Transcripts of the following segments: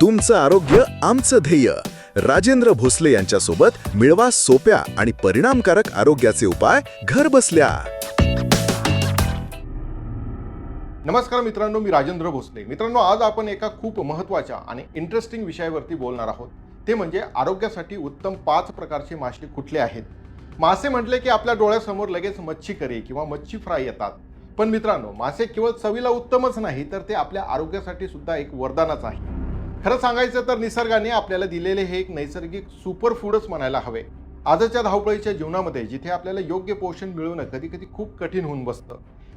तुमचं आरोग्य आमचं ध्येय. राजेंद्र भोसले यांच्यासोबत मिळवा सोप्या आणि परिणामकारक आरोग्याचे उपाय घर बसल्या. नमस्कार मित्रांनो मी राजेंद्र भोसले. मित्रांनो आज आपण एका खूप महत्त्वाच्या आणि इंटरेस्टिंग विषयावरती बोलणार आहोत. ते म्हणजे आरोग्यासाठी उत्तम पाच प्रकारचे मासे कुठले आहेत? मासे म्हटले की आपल्या डोळ्यासमोर लगेच मच्छी करी किंवा मच्छी फ्राय येतात. पण मित्रांनो मासे केवळ चवीला उत्तमच नाही तर ते आपल्या आरोग्यासाठी सुद्धा एक वरदानच आहे. खरं सांगायचं तर निसर्गाने आपल्याला दिलेले हे एक नैसर्गिक सुपर फूडच म्हणायला हवे. आजच्या धावपळीच्या जीवनामध्ये जिथे आपल्याला योग्य पोषण मिळवणं कधी कधी खूप कठीण होऊन बसतं.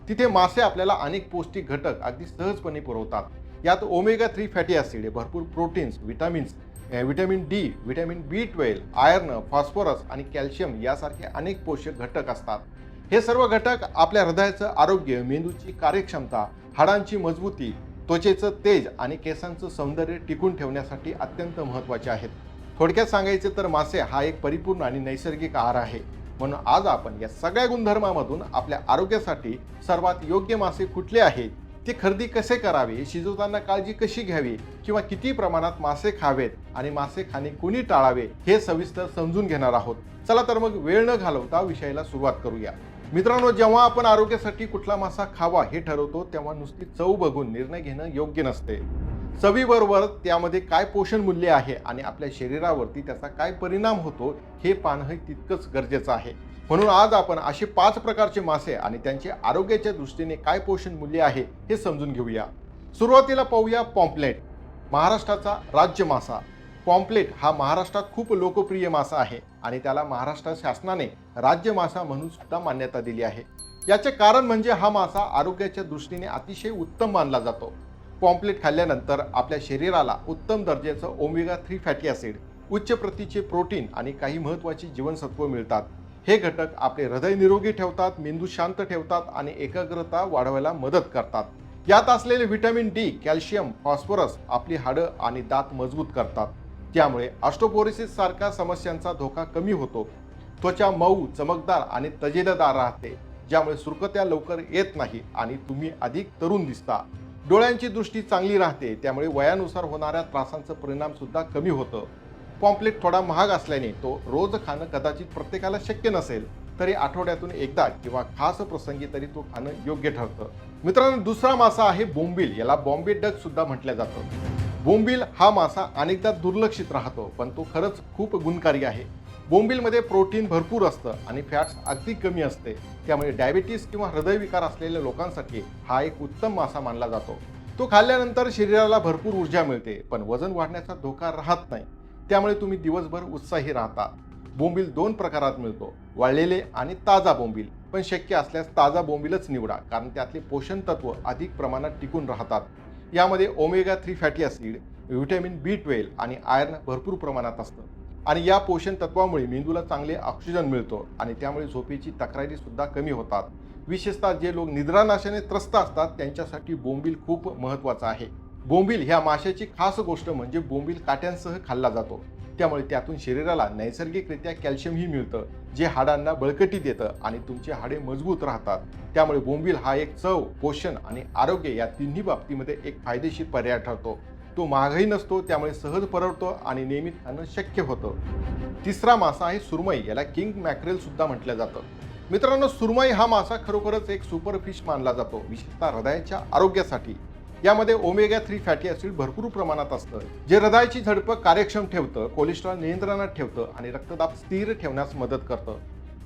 तिथे मासे आपल्याला अनेक पौष्टिक घटक अगदी सहजपणे पुरवतात. यात ओमेगा थ्री फॅटी ॲसिड भरपूर proteins vitamins vitamin D vitamin B twelve iron phosphorus आणि कॅल्शियम यासारखे अनेक पोषक घटक असतात. हे सर्व घटक आपल्या हृदयाचं आरोग्य मेंदूची कार्यक्षमता हाडांची मजबूती त्वचेचं तेज आणि केसांचं सौंदर्य टिकून ठेवण्यासाठी अत्यंत महत्त्वाचे आहेत. थोडक्यात सांगायचे तर मासे हा एक परिपूर्ण आणि नैसर्गिक आहार आहे. म्हणून आज आपण या सगळ्या गुणधर्मामधून आपल्या आरोग्यासाठी सर्वात योग्य मासे कुठले आहेत ते खरेदी कसे करावे शिजवताना काळजी कशी घ्यावी किंवा किती प्रमाणात मासे खावेत आणि मासे खाणे कुणी टाळावे हे सविस्तर समजून घेणार आहोत. चला तर मग वेळ न घालवता विषयाला सुरुवात करूया. मित्रांनो जेव्हा आपण आरोग्यासाठी कुठला मासा खावा हे ठरवतो तेव्हा नुसती चव बघून निर्णय घेणं योग्य नसते. चवीबरोबर त्यामध्ये काय पोषण मूल्य आहे आणि आपल्या शरीरावरती त्याचा काय परिणाम होतो हे पाहणं तितकंच गरजेचं आहे. म्हणून आज आपण असे पाच प्रकारचे मासे आणि त्यांचे आरोग्याच्या दृष्टीने काय पोषण मूल्य आहे हे समजून घेऊया. सुरुवातीला पाहूया पॉम्पलेट महाराष्ट्राचा राज्य मासा. पॉम्पलेट हा महाराष्ट्रात खूप लोकप्रिय मासा आहे. आणि त्याला महाराष्ट्र शासनाने राज्य मासा म्हणून सुद्धा मान्यता दिली आहे. याचे कारण म्हणजे हा मासा आरोग्याच्या दृष्टीने अतिशय उत्तम मानला जातो. पॉम्पलेट खाल्ल्यानंतर आपल्या शरीराला उत्तम दर्जाचं ओमेगा थ्री फॅटी ॲसिड उच्च प्रतीचे प्रोटीन आणि काही महत्त्वाची जीवनसत्व मिळतात. हे घटक आपले हृदय निरोगी ठेवतात मेंदू शांत ठेवतात आणि एकाग्रता वाढवायला मदत करतात. यात असलेले व्हिटॅमिन डी कॅल्शियम फॉस्फरस आपली हाडं आणि दात मजबूत करतात. त्यामुळे ऑस्टोपोरिसिस सारख्या समस्यांचा धोका कमी होतो. त्वचा मऊ चमकदार आणि तजेलदार राहते ज्यामुळे सुरकत्या लवकर येत नाही आणि तुम्ही अधिक तरुण दिसता. डोळ्यांची दृष्टी चांगली राहते त्यामुळे वयानुसार होणाऱ्या त्रासांचा परिणाम सुद्धा कमी होतं. पॉम्पलेट थोडा महाग असल्याने तो रोज खाणं कदाचित प्रत्येकाला शक्य नसेल तरी आठवड्यातून एकदा किंवा खास प्रसंगी तरी तो खाणं योग्य ठरतं. मित्रांनो दुसरा मासा आहे बोंबील याला बॉम्बे डग सुद्धा म्हटलं जातं. बोंबील हा मासा अनेकदा दुर्लक्षित राहतो पण तो खरंच खूप गुणकारी आहे. बोंबीलमध्ये प्रोटीन भरपूर असतं आणि फॅट्स अगदी कमी असते. त्यामुळे डायबिटीस किंवा हृदयविकार असलेल्या लोकांसाठी हा एक उत्तम मासा मानला जातो. तो खाल्ल्यानंतर शरीराला भरपूर ऊर्जा मिळते पण वजन वाढण्याचा धोका राहत नाही. त्यामुळे तुम्ही दिवसभर उत्साही राहता. बोंबील दोन प्रकारात मिळतो वाळलेले आणि ताजा बोंबील. पण शक्य असल्यास ताजा बोंबीलच निवडा कारण त्यातले पोषण तत्व अधिक प्रमाणात टिकून राहतात. यामध्ये omega three fatty acid vitamin B twelve आणि आयर्न भरपूर प्रमाणात असतं. आणि या पोषण तत्वामुळे मेंदूला चांगले ऑक्सिजन मिळतो आणि त्यामुळे झोपेची तक्रारी सुद्धा कमी होतात. विशेषतः जे लोक निद्रानाशाने त्रस्त असतात त्यांच्यासाठी बोंबील खूप महत्त्वाचा आहे. बोंबील ह्या माशाची खास गोष्ट म्हणजे बोंबील काट्यांसह खाल्ला जातो. त्यामुळे त्यातून शरीराला नैसर्गिकरित्या कॅल्शियमही मिळतं जे हाडांना बळकटी देतं आणि तुमची हाडे मजबूत राहतात. त्यामुळे बोंबील हा एक चव पोषण आणि आरोग्य या तिन्ही बाबतीमध्ये एक फायदेशीर पर्याय ठरतो. तो महागही नसतो त्यामुळे सहज परवडतो आणि नियमित खाणं शक्य होतं. तिसरा मासा आहे सुरमई याला किंग मॅक्रेल सुद्धा म्हटलं जातं. मित्रांनो सुरमई हा मासा खरोखरच एक सुपर फिश मानला जातो विशेषतः हृदयाच्या आरोग्यासाठी. यामध्ये ओमेगा थ्री फॅटी ॲसिड भरपूर प्रमाणात असतं. जे हृदयाची झडपं कार्यक्षम ठेवतं कोलेस्ट्रॉल नियंत्रणात ठेवतं आणि रक्तदाब स्थिर ठेवण्यास मदत करतं.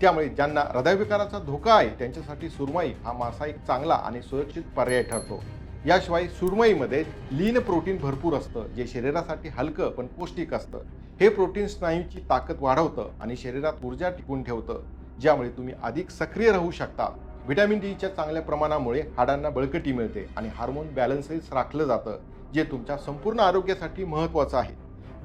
त्यामुळे ज्यांना हृदयविकाराचा धोका आहे त्यांच्यासाठी सुरमई हा मासा एक चांगला आणि सुरक्षित पर्याय ठरतो. याशिवाय सुरमईमध्ये लीन प्रोटीन भरपूर असतं जे शरीरासाठी हलकं पण पौष्टिक असतं. हे प्रोटीन स्नायूची ताकद वाढवतं आणि शरीरात ऊर्जा टिकून ठेवतं. ज्यामुळे तुम्ही अधिक सक्रिय राहू शकता. व्हिटॅमिन डीच्या चांगल्या प्रमाणामुळे हाडांना बळकटी मिळते आणि हार्मोन बॅलन्सही राखलं जातं जे तुमच्या संपूर्ण आरोग्यासाठी महत्त्वाचं आहे.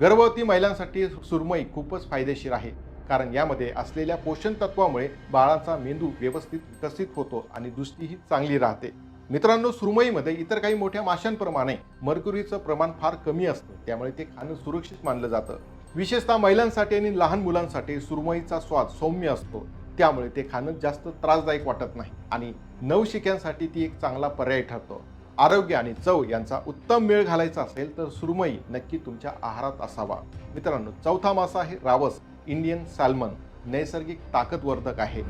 गर्भवती महिलांसाठी सुरमई खूपच फायदेशीर आहे कारण यामध्ये असलेल्या पोषण तत्वामुळे बाळाचा मेंदू व्यवस्थित विकसित होतो आणि दृष्टीही चांगली राहते. मित्रांनो सुरमईमध्ये इतर काही मोठ्या माशांप्रमाणे मर्क्युरीचं प्रमाण फार कमी असतं त्यामुळे ते खाणं सुरक्षित मानलं जातं. विशेषतः महिलांसाठी आणि लहान मुलांसाठी सुरमईचा स्वाद सौम्य असतो. त्यामुळे ते खाणं जास्त त्रासदायक वाटत नाही. आणि नवशिक्यांसाठी ती एक चांगला पर्याय ठरतो. आरोग्य आणि चव यांचा उत्तम मेळ घालायचा असेल तर सुरमई नक्की तुमच्या आहारात असावा. मित्रांनो चौथा मासा आहे रावस इंडियन सॅल्मन नैसर्गिक ताकदवर्धक आहे.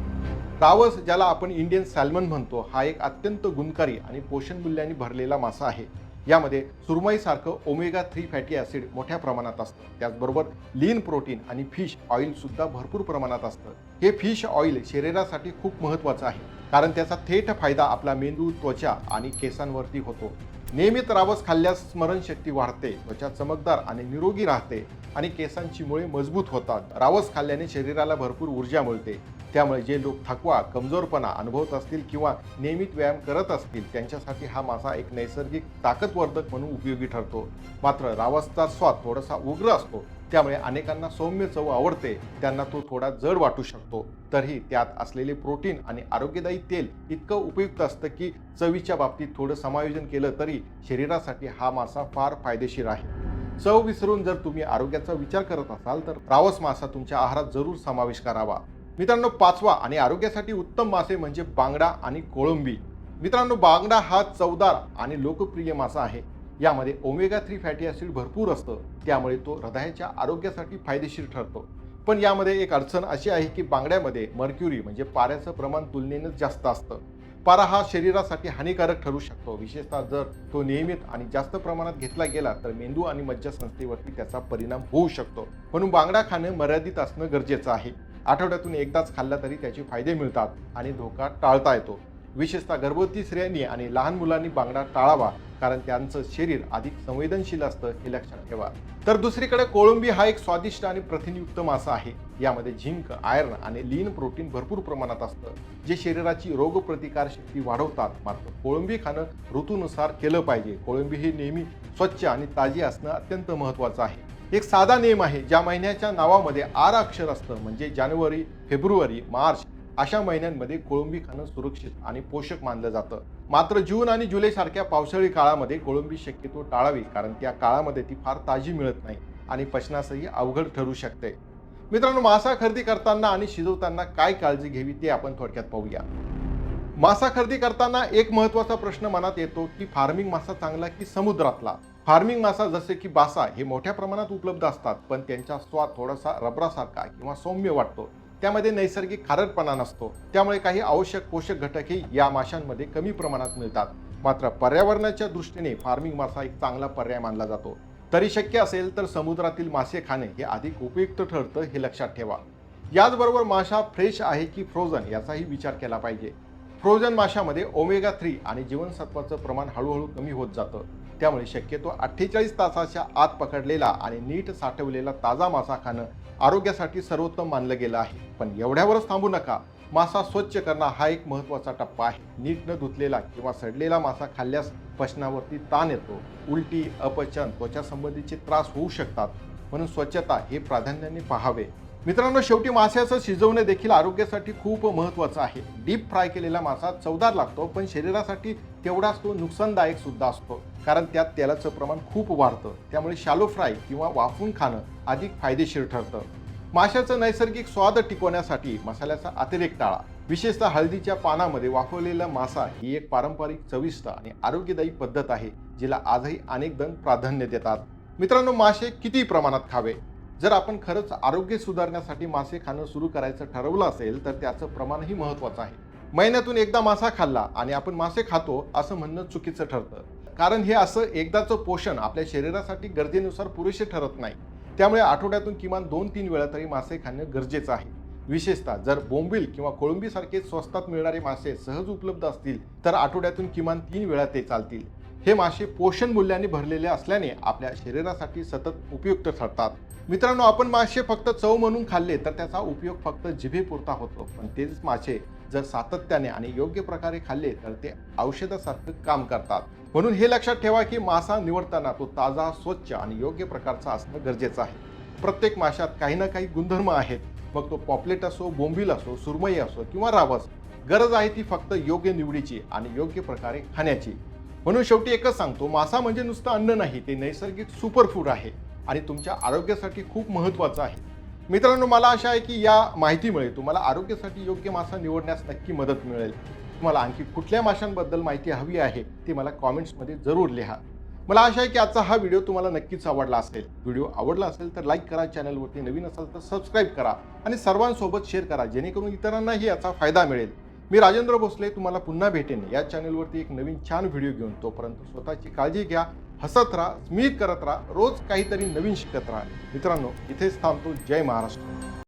रावस ज्याला आपण इंडियन सॅल्मन म्हणतो हा एक अत्यंत गुणकारी आणि पोषण मूल्याने भरलेला मासा आहे. यामध्ये सुरमईसारखं ओमेगा थ्री फॅटी ॲसिड मोठ्या प्रमाणात असतं. त्याचबरोबर लीन प्रोटीन आणि फिश ऑइल सुद्धा भरपूर प्रमाणात असतं. हे फिश ऑइल शरीरासाठी खूप महत्त्वाचं आहे. कारण त्याचा थेट फायदा आपला मेंदू त्वचा आणि केसांवरती होतो. नियमित रावस खाल्ल्यास स्मरणशक्ती वाढते त्वचा चमकदार आणि निरोगी राहते आणि केसांची मुळे मजबूत होतात. रावस खाल्ल्याने शरीराला भरपूर ऊर्जा मिळते. त्यामुळे जे लोक थकवा कमजोरपणा अनुभवत असतील किंवा नियमित व्यायाम करत असतील त्यांच्यासाठी हा मासा एक नैसर्गिक ताकदवर्धक म्हणून उपयोगी ठरतो. मात्र रावसचा स्वाद थोडासा उग्र असतो त्यामुळे अनेकांना सौम्य चव आवडते त्यांना तो थोडा जड वाटू शकतो. तरीही त्यात असलेले प्रोटीन आणि आरोग्यदायी तेल इतकं उपयुक्त असतं की चवीच्या बाबतीत थोडं समायोजन केलं तरी शरीरासाठी हा मासा फार फायदेशीर आहे. चव विसरून जर तुम्ही आरोग्याचा विचार करत असाल तर रावस मासा तुमच्या आहारात जरूर समावेश करावा. मित्रांनो पाचवा आणि आरोग्यासाठी उत्तम मासे म्हणजे बांगडा आणि कोळंबी. मित्रांनो बांगडा हा चवदार आणि लोकप्रिय मासा आहे. यामध्ये ओमेगा थ्री फॅटी ॲसिड भरपूर असतं. त्यामुळे तो हृदयाच्या आरोग्यासाठी फायदेशीर ठरतो. पण यामध्ये एक अडचण अशी आहे की बांगड्यामध्ये मर्क्युरी म्हणजे पाऱ्याचं प्रमाण तुलनेनं जास्त असतं. पारा हा शरीरासाठी हानिकारक ठरू शकतो. विशेषतः जर तो नियमित आणि जास्त प्रमाणात घेतला गेला तर मेंदू आणि मज्जासंस्थेवरती त्याचा परिणाम होऊ शकतो. म्हणून बांगडा खाणं मर्यादित असणं गरजेचं आहे. आठवड्यातून एकदाच खाल्ला तरी त्याचे फायदे मिळतात आणि धोका टाळता येतो. विशेषतः गर्भवती स्त्रियांनी आणि लहान मुलांनी बांगडा टाळावा कारण त्यांचं शरीर अधिक संवेदनशील असतं हे लक्षात ठेवा. तर दुसरीकडे कोळंबी हा एक स्वादिष्ट आणि प्रथिनयुक्त मासा आहे. यामध्ये झिंक आयर्न आणि लीन प्रोटीन भरपूर प्रमाणात असतं जे शरीराची रोगप्रतिकार शक्ती वाढवतात. मात्र कोळंबी खाणं ऋतूनुसार केलं पाहिजे. कोळंबी ही नेहमी स्वच्छ आणि ताजी असणं अत्यंत महत्त्वाचं आहे. एक साधा नियम आहे ज्या महिन्याच्या नावामध्ये आर अक्षर असतं म्हणजे जानेवारी फेब्रुवारी मार्च अशा महिन्यांमध्ये कोळंबी खाणं सुरक्षित आणि पोषक मानलं जातं. मात्र जून आणि जुलै सारख्या पावसाळी काळामध्ये कोळंबी शक्यतो टाळावी कारण त्या काळामध्ये ती फार ताजी मिळत नाही आणि पचनासही अवघड ठरू शकते. मित्रांनो मासा खरेदी करताना आणि शिजवताना काय काळजी घ्यावी ते आपण थोडक्यात पाहूया. मासा खरेदी करताना एक महत्त्वाचा प्रश्न मनात येतो की फार्मिंग मासा चांगला की समुद्रातला? फार्मिंग मासा जसे की बासा हे मोठ्या प्रमाणात उपलब्ध असतात पण त्यांचा स्वाद थोडासा रबरासारखा किंवा सौम्य वाटतो. त्यामध्ये नैसर्गिक खारटपणा नसतो. त्यामुळे काही आवश्यक पोषक घटकही या माशांमध्ये कमी प्रमाणात मिळतात. मात्र पर्यावरणाच्या दृष्टीने फार्मिंग मासा एक चांगला पर्याय मानला जातो. तरी शक्य असेल तर समुद्रातील मासे खाणे हे अधिक उपयुक्त ठरतं हे लक्षात ठेवा. याचबरोबर माशा फ्रेश आहे की फ्रोझन याचाही विचार केला पाहिजे. फ्रोझन माशामध्ये ओमेगा थ्री आणि जीवनसत्वाचं प्रमाण हळूहळू कमी होत जातं. त्यामुळे शक्यतो अठ्ठेचाळीस तासाच्या आत पकडलेला आणि नीट साठवलेला ताजा मासा खाणं आरोग्यासाठी सर्वोत्तम मानलं गेलं आहे. पण एवढ्यावरच थांबू नका. मासा स्वच्छ करणं हा एक महत्त्वाचा टप्पा आहे. नीट न धुतलेला किंवा सडलेला मासा खाल्ल्यास पचनावरती ताण येतो. उलटी अपचन त्वचा संबंधीचे त्रास होऊ शकतात. म्हणून स्वच्छता हे प्राधान्याने पाहावे. मित्रांनो शेवटी माशाचं शिजवणे देखील आरोग्यासाठी खूप महत्त्वाचं आहे. डीप फ्राय केलेला मासा चवदार लागतो पण शरीरासाठी तेवढाच तो नुकसानदायक सुद्धा असतो. कारण त्यात तेलाचं प्रमाण खूप वाढतं. त्यामुळे शालो फ्राय किंवा वाफवून खाणं अधिक फायदेशीर ठरतं. माशाचं नैसर्गिक स्वाद टिकवण्यासाठी मसाल्याचा अतिरेक टाळा. विशेषतः हळदीच्या पानामध्ये वाफवलेला मासा ही एक पारंपरिक चविष्ट आणि आरोग्यदायी पद्धत आहे जिला आजही अनेक जण प्राधान्य देतात. मित्रांनो मासे किती प्रमाणात खावे? जर आपण खरंच आरोग्य सुधारण्यासाठी मासे खाणं सुरू करायचं ठरवलं असेल तर त्याचं प्रमाणही महत्त्वाचं आहे. महिन्यातून एकदा मासा खाल्ला आणि आपण मासे खातो असं म्हणणं चुकीचं ठरतं. कारण हे असं एकदाचं पोषण आपल्या शरीरासाठी गरजेनुसार पुरेसे ठरत नाही. त्यामुळे आठवड्यातून किमान दोन तीन वेळा तरी मासे खाणं गरजेचं आहे. विशेषतः जर बोंबील किंवा कोळंबीसारखे स्वस्तात मिळणारे मासे सहज उपलब्ध असतील तर आठवड्यातून किमान तीन वेळा ते चालतील. हे मासे पोषण मूल्याने भरलेले असल्याने आपल्या शरीरासाठी सतत उपयुक्त ठरतात. मित्रांनो आपण मासे फक्त चव म्हणून खाल्ले तर त्याचा उपयोग फक्त जिभेपुरता होतो. पण तेच मासे जर सातत्याने आणि योग्य प्रकारे खाल्ले तर ते औषधासारखं काम करतात. म्हणून हे लक्षात ठेवा की मासा निवडताना तो ताजा स्वच्छ आणि योग्य प्रकारचा असणं गरजेचं आहे. प्रत्येक माशात काही ना काही गुणधर्म आहेत. मग तो पॉपलेट असो बोंबील असो सुरमई असो किंवा रावस गरज आहे ती फक्त योग्य निवडीची आणि योग्य प्रकारे खाण्याची. म्हणून शेवटी एकच सांगतो मासा म्हणजे नुसतं अन्न नाही ते नैसर्गिक सुपरफूड आहे. आणि तुमच्या आरोग्यासाठी खूप महत्त्वाचं आहे. मित्रांनो मला आशा आहे की या माहितीमुळे तुम्हाला आरोग्यासाठी योग्य मासा निवडण्यास नक्की मदत मिळेल. तुम्हाला आणखी कुठल्या माशांबद्दल माहिती हवी आहे ती मला कॉमेंट्समध्ये जरूर लिहा. मला आशा आहे की आजचा हा व्हिडिओ तुम्हाला नक्कीच आवडला असेल. व्हिडिओ आवडला असेल तर लाईक करा चॅनलवरती नवीन असाल तर सबस्क्राईब करा आणि सर्वांसोबत शेअर करा जेणेकरून इतरांनाही याचा फायदा मिळेल. मी राजेंद्र भोसले तुम्हाला पुन्हा भेटेन या चॅनलवरती एक नवीन छान व्हिडिओ घेऊन. तोपर्यंत स्वतःची काळजी घ्या. हसत राहा स्मित करत राहा रोज काहीतरी नवीन शिकत राहा. मित्रांनो इथेच थांबतो. जय महाराष्ट्र.